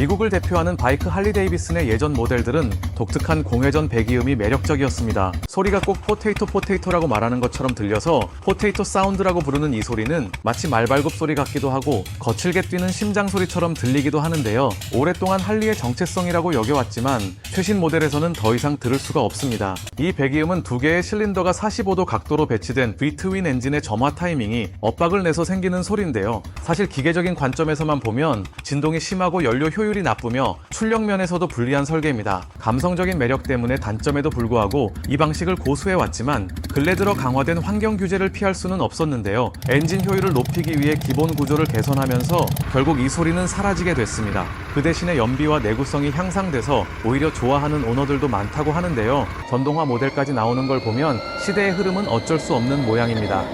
미국을 대표하는 바이크 할리 데이비슨의 예전 모델들은 독특한 공회전 배기음이 매력적이었습니다. 소리가 꼭 포테이토 포테이토라고 말하는 것처럼 들려서 포테이토 사운드라고 부르는 이 소리는 마치 말발굽 소리 같기도 하고 거칠게 뛰는 심장 소리처럼 들리기도 하는데요. 오랫동안 할리의 정체성이라고 여겨왔지만 최신 모델에서는 더 이상 들을 수가 없습니다. 이 배기음은 두 개의 실린더가 45도 각도로 배치된 브이트윈 엔진의 점화 타이밍이 엇박을 내서 생기는 소리인데요. 사실 기계적인 관점에서만 보면 진동이 심하고 연료 효율이 나쁘며 출력 면에서도 불리한 설계입니다. 감성적인 매력 때문에 단점에도 불구하고 이 방식을 고수해 왔지만 근래 들어 강화된 환경 규제를 피할 수는 없었는데요. 엔진 효율을 높이기 위해 기본 구조를 개선하면서 결국 이 소리는 사라지게 됐습니다. 그 대신에 연비와 내구성이 향상돼서 오히려 좋아하는 오너들도 많다고 하는데요. 전동화 모델까지 나오는 걸 보면 시대의 흐름은 어쩔 수 없는 모양입니다.